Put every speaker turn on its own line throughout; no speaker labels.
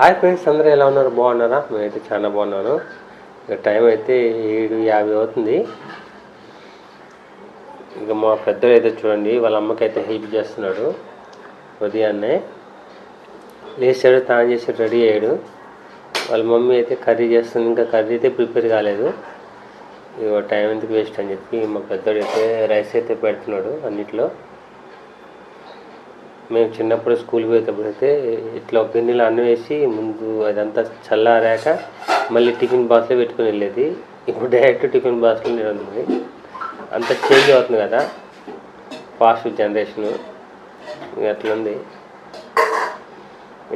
Hi friends అందరూ ఎలా ఉన్నారు? బాగున్నారా? మేమైతే చాలా బాగున్నాను. ఇక టైం అయితే ఏడు యాభై అవుతుంది. ఇక మా పెద్దలు అయితే చూడండి వాళ్ళ అమ్మకి అయితే హెల్ప్ చేస్తున్నాడు ఉదయాన్నే. లేచాడు తాను చేసి రెడీ అయ్యాడు. వాళ్ళ మమ్మీ అయితే కర్రీ చేస్తుంది ఇంకా కర్రీ అయితే ప్రిపేర్ కాలేదు. ఇక టైం ఎందుకు వేస్ట్ అని చెప్పి మా పెద్దోడు అయితే రైస్ అయితే పెడుతున్నాడు అన్నిట్లో. మేము చిన్నప్పుడు స్కూల్కి పోయేటప్పుడు అయితే ఇట్లా గిన్నెలు గిన్నెలో అన్నం వేసి ముందు అదంతా చల్లారాక మళ్ళీ టిఫిన్ బాక్స్లో పెట్టుకుని వెళ్ళేది. ఇప్పుడు డైరెక్ట్ టిఫిన్ బాక్స్లో ఉంది అంత చేంజ్ అవుతుంది కదా ఫాస్ట్ జనరేషను. అట్లా ఉంది.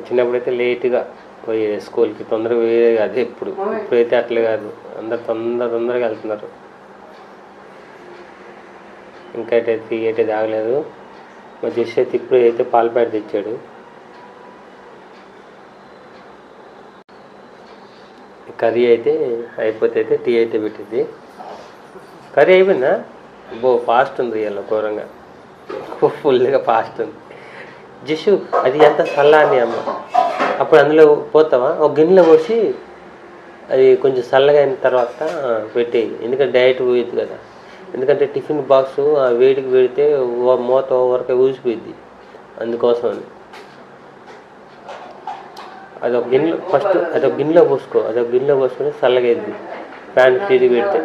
చిన్నప్పుడు అయితే లేట్గా పోయేది స్కూల్కి తొందరగా పోయేది కాదు ఇప్పుడు ఇప్పుడైతే అట్లే కాదు. అందరు తొందర తొందరగా వెళ్తున్నారు. ఇంకా అయితే టీ తాగలేదు మా జస్ట్ అయితే ఇప్పుడు అయితే పాల ప్యాకెట్ తెచ్చాడు. కర్రీ అయితే అయిపోతే అయితే టీ అయితే పెట్టింది కర్రీ అయిపోయిందా? బో ఫాస్ట్ ఉంది ఇలా ఘోరంగా. ఫుల్గా ఫాస్ట్ ఉంది. జస్ట్ అది ఎంత చల్లాని అమ్మ. అప్పుడు అందులో పోతావా? ఒక గిన్నెలో పోసి అది కొంచెం చల్లగా అయిన తర్వాత పెట్టేయి. ఎందుకంటే డైట్ పోయొద్దు కదా. ఎందుకంటే టిఫిన్ బాక్స్ ఆ వేడికి పెడితే మూత వరకే ఊసిపోయింది అందుకోసం అని అదొక గిన్నెలో ఫస్ట్ అదొక గిన్నెలో పోసుకో. అదొక గిన్నెలో పోసుకొని చల్లగా అయింది ఫ్యాన్ ఫ్రీజ్ పెడితే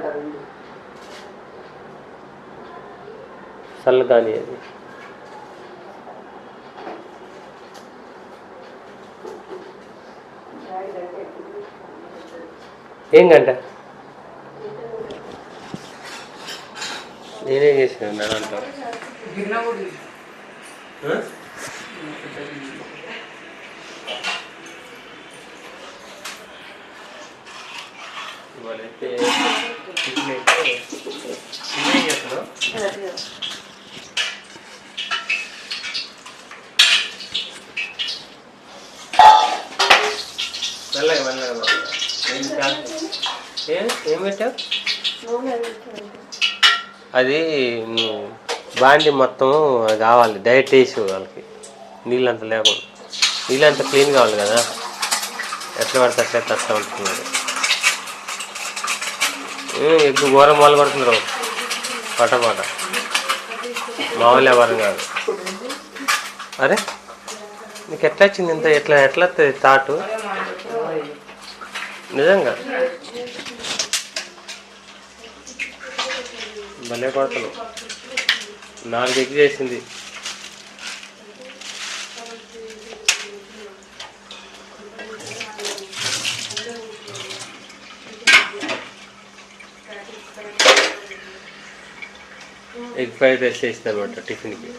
చల్లగాని అది ఏం గంట? నేనేం చేసాను నా దాంట్లో ఆ? ఇవాళైతే టిఫిన్ అయితే నువ్వేం చేస్తున్నావు మెల్లగా మెల్లగా మెల్లగా. ఏం చేస్తా- ఏం ఏం పెట్టావు అది బాండి మొత్తం కావాలి డైట్ వేసి వాళ్ళకి. నీళ్ళు అంత లేకుండా నీళ్ళు అంత క్లీన్ కావాలి కదా. ఎట్లా పడితే అట్లా తక్కువ ఉంటున్నారు ఎగ్గు ఘోరం వాళ్ళు కొడుతున్నారు పటపాట మామూలు ఎవరం కాదు. అరే నీకు ఎట్లా వచ్చింది ఇంత? ఎట్లా ఎట్లా వస్తుంది తాటు? నిజంగా? భలే కొడతలు నాలుగు ఎగ్ చేసింది. ఎగ్ ఫ్రైడ్ రైస్ చేసింది అనమాట టిఫిన్కి.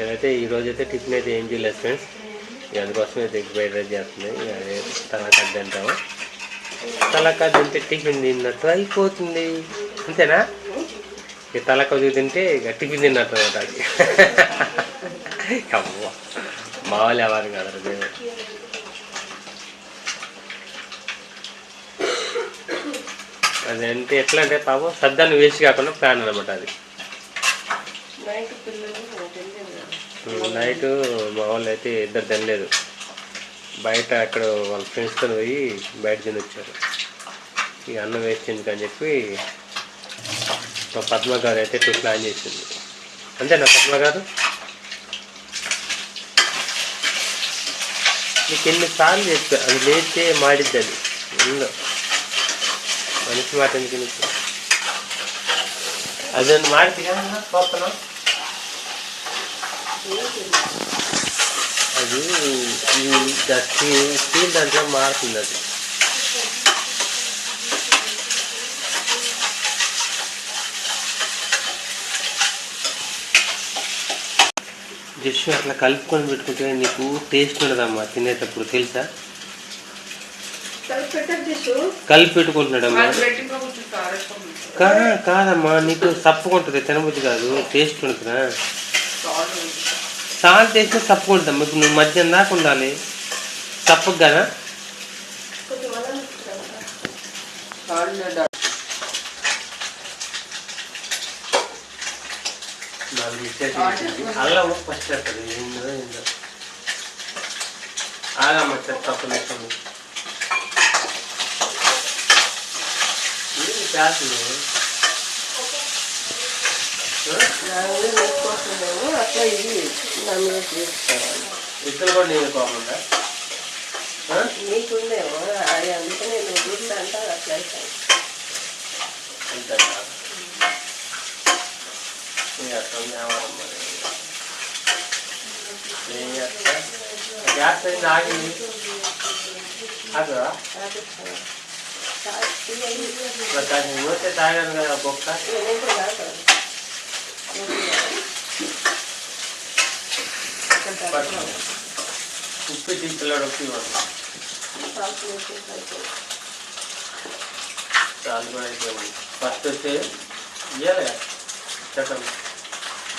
ఏదైతే ఈరోజు అయితే టిఫిన్ అయితే ఏం చేయలేదు ఫ్రెండ్స్. అందుకోసం అయితే ఎగ్ ఫ్రైడ్ రైస్ చేస్తుంది ఇక అదే తలకాయ తింటాము. తలకాయ తింటే టిఫిన్ తిన్నట్టు అయిపోతుంది. అంతేనా? ఈ తలకాయ తింటే ఇక టిఫిన్ తిన్నట్టు అనమాట అది అవ్వ మామూలు ఎవరు కాదు అది. అదంటే ఎట్లా అంటే పాపం సద్దాన్ని వేస్ట్ కాకుండా ప్లాన్ అనమాట అది. నైట్ మా వాళ్ళు అయితే ఇద్దరు తినలేదు. బయట అక్కడ వాళ్ళ ఫ్రెండ్స్తో పోయి బయట తిని వచ్చారు ఈ అన్నం వేస్ట్ ఎందుకు అని చెప్పి మా పద్మ గారు అయితే టూ ప్లాన్ చేసింది అంతేనా పద్మ గారు నీకు ఎన్నిసార్లు చెప్పా అది లేతే మాడిద్ది అది ఉందో మనిషి మాట ఎందుకు నీకు అది మాడిద్ది కదా అది ఈ దాంట్లో మారుతుంది అది జస్ట్ అట్లా కలుపుకొని పెట్టుకుంటే నీకు టేస్ట్ ఉండదమ్మా తినేటప్పుడు తెలుసా? కలిపి పెట్టుకుంటున్నాడమ్మా. కాదమ్మా నీకు సప్పుకుంటుంది తినబుద్ధి కాదు టేస్ట్ ఉంటుందా సాల్ట్ వేస్తే సప్పుకుంటుందమ్మా ఇప్పుడు నువ్వు మధ్యాహ్నం దాకా ఉండాలి. తప్పకు కదా? నాలుగు ఇచ్చేసి అల్లం ఫస్ట్ వేస్తుంది ఏందో ఏందో. ఆగమ్మ
నా మీద వేసుకోవట్లేదేమో అట్లా ఇది నా మీద తీసుకోవాలి
ఇద్దరు కూడా నేను కాకుండా
నీకుందేమో. అది అందుకనే నువ్వు గుడ్లు అంటే అట్లా అవుతాయి
అంతేనా ఇక అట్లా వ్యాపారం మరి ఏం చేస్తా గ్యాస్ అయింది ఆగింది అదా మరి దాన్ని పోతే తాగాను కదా బొక్క ఉప్పు తీసుకెళ్ళాడు ఉప్పు ఇవ్వండి చాలు కూడా అయిపోయింది ఫస్ట్ వచ్చి ఇవ్వాలి చెప్పండి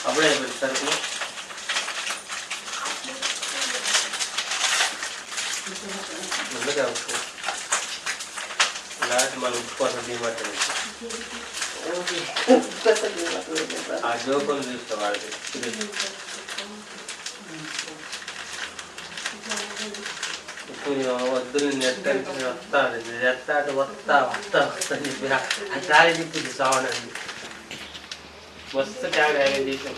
అప్పుడే అయిపోయింది సరుకు ముందుగా ఉప్పు ఇలాంటి మనం ఉప్పు కోసం తీయమంటుంది ఆ జోకులు చూస్తే ఇప్పుడు వద్దు నేను ఎత్తాడు వస్తా వస్తా వస్తా అని చెప్పి ఆ ట్రాలీ చెప్పింది సావనండి మస్తు ట్యాగ్ అరేంజ్ చేసాం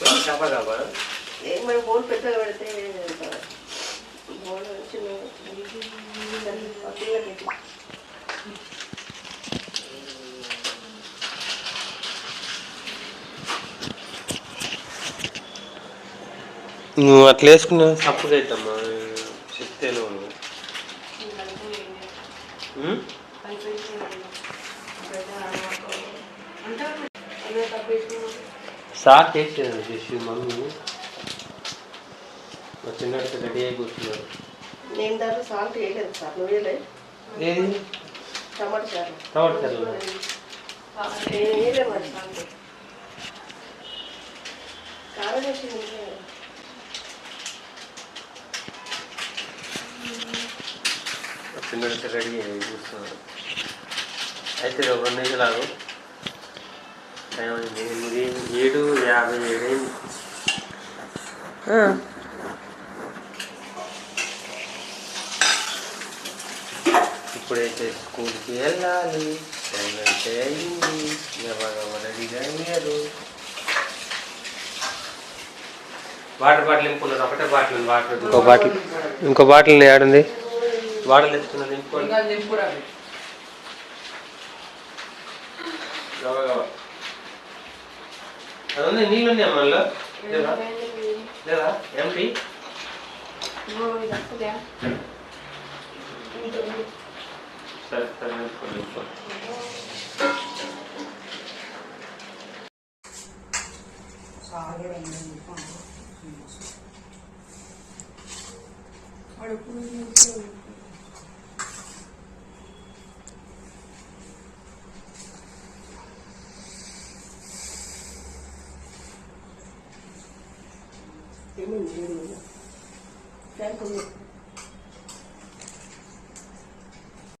మనం చెప్పగా
మరి బోన్ పెద్దగా పెడితే బోన్ నుంచి
నువ్వు అట్లా వేసుకున్నా? సపోజ్ అవుతామ్మా చెప్తేనే ఉన్నావు సార్ చేసేది చేసి మమ్మీ. మా చిన్నడికి రెడీ అయి కూర్చున్నాడు.
నేను దాంట్లో సాల్ట్ వేయలేదు సార్ నువ్వు వేయలేదు
ఏది?
టమాటా చారు
టమాటా
కారం వేసి
చిన్నడికి రెడీ అయి కూర్చున్నాడు అయితే ఒక రెండు నిమిషాలు. టైం ఎనిమిది ఏడు యాభై ఏడు. ఇప్పుడైతే స్కూల్కి వెళ్ళాలి. టైం అయితే అయింది. ఎవరు రెడీగా అయ్యారు. వాటర్ బాటిల్ నింపుకున్నారు ఒకటే బాటిల్ వాటర్ ఇంకో బాటిల్ ఇంకో బాటిల్ ఏడుంది? వాటర్ తెచ్చుకున్నది నింపుకోండి గవ గవ అది ఉంది నీళ్ళు ఉన్నాయి మళ్ళీ లేదా లేదా ఎంపీ సరే సరే నింపుకోండి నింపుకోండి
ఏమైంది? ఫ్యాన్ కొంచెం